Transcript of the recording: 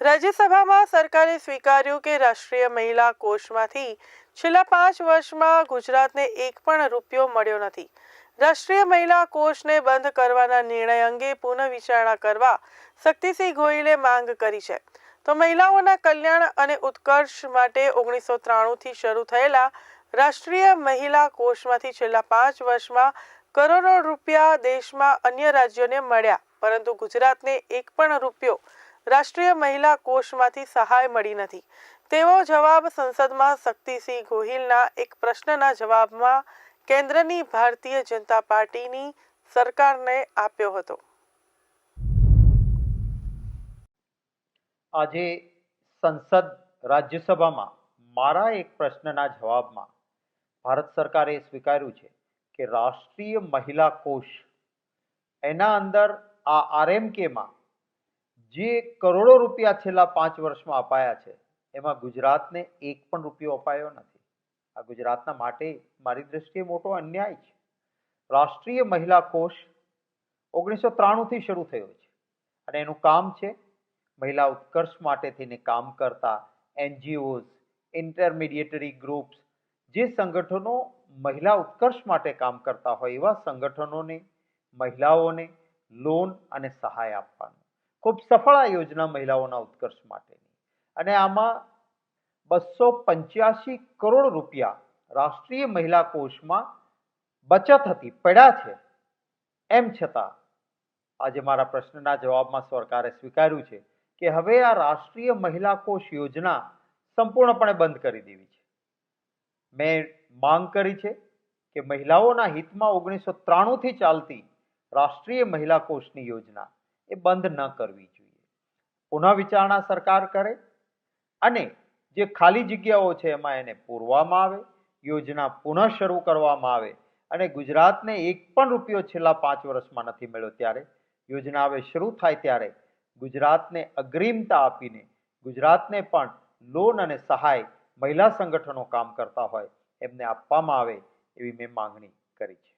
રાજ્યસભામાં સરકારે સ્વીકાર્યું કે રાષ્ટ્રીય મહિલા કોષમાંથી છેલ્લા પાંચ વર્ષમાં ગુજરાતને એક પણ રૂપિયો મળ્યો નથી. રાષ્ટ્રીય મહિલા કોષને બંધ કરવાના નિર્ણય અંગે પુનઃ વિચારણા કરવા શક્તિસિંહ ગોહિલે માંગ કરી છે. તો મહિલાઓના કલ્યાણ અને ઉત્કર્ષ માટે ઓગણીસો ત્રાણુંથી શરૂ થયેલા રાષ્ટ્રીય મહિલા કોષમાંથી છેલ્લા પાંચ વર્ષમાં કરોડો રૂપિયા દેશમાં અન્ય રાજ્યોને મળ્યા, પરંતુ ગુજરાતને એક પણ રૂપિયો રાષ્ટ્રીય મહિલા કોષમાંથી સહાય મળી નથી. તેવો જવાબ સંસદમાં શક્તિસિંહ ગોહિલના એક પ્રશ્નના જવાબમાં કેન્દ્રની ભારતીય જનતા પાર્ટીની સરકારને આપ્યો હતો. આજે સંસદ રાજ્યસભામાં મારા એક પ્રશ્નના જવાબમાં ભારત સરકારે સ્વીકાર્યું છે કે રાષ્ટ્રીય મહિલા કોષ, એના અંદર આ આરએમકેમાં જે કરોડો રૂપિયા છેલ્લા પાંચ વર્ષમાં અપાયા છે, એમાં ગુજરાતને એક પણ રૂપિયો અપાયો નથી. આ ગુજરાતના માટે મારી દૃષ્ટિએ મોટો અન્યાય છે. રાષ્ટ્રીય મહિલા કોષ ઓગણીસો ત્રાણુંથી શરૂ થયો છે અને એનું કામ છે મહિલા ઉત્કર્ષ માટે થઈને કામ કરતા એનજીઓઝ ઇન્ટરમીડિયેટરી ગ્રુપ્સ જે સંગઠનો મહિલા ઉત્કર્ષ માટે કામ કરતા હોય એવા સંગઠનોને, મહિલાઓને લોન અને સહાય આપવાનું. ખૂબ સફળ આ યોજના મહિલાઓના ઉત્કર્ષ માટેની. અને આમાં બસો પંચ્યાસી કરોડ રૂપિયા રાષ્ટ્રીય મહિલા કોષમાં બચત હતી, પડ્યા છે. એમ છતાં આજે મારા પ્રશ્નના જવાબમાં સરકારે સ્વીકાર્યું છે કે હવે આ રાષ્ટ્રીય મહિલા કોષ યોજના સંપૂર્ણપણે બંધ કરી દેવી છે. મેં માંગ કરી છે કે મહિલાઓના હિતમાં ઓગણીસો ત્રાણુંથી ચાલતી રાષ્ટ્રીય મહિલા કોષની યોજના એ બંધ ન કરવી જોઈએ. પુનઃ વિચારણા સરકાર કરે અને જે ખાલી જગ્યાઓ છે એમાં એને પૂરવામાં આવે, યોજના પુનઃ શરૂ કરવામાં આવે અને ગુજરાતને એક પણ રૂપિયો છેલ્લા પાંચ વર્ષમાં નથી મળ્યો ત્યારે યોજના હવે શરૂ થાય ત્યારે ગુજરાતને અગ્રિમતા આપીને, ગુજરાતને પણ લોન અને સહાય મહિલા સંગઠનો કામ કરતા હોય એમને આપવામાં આવે એવી મેં માંગણી કરી છે.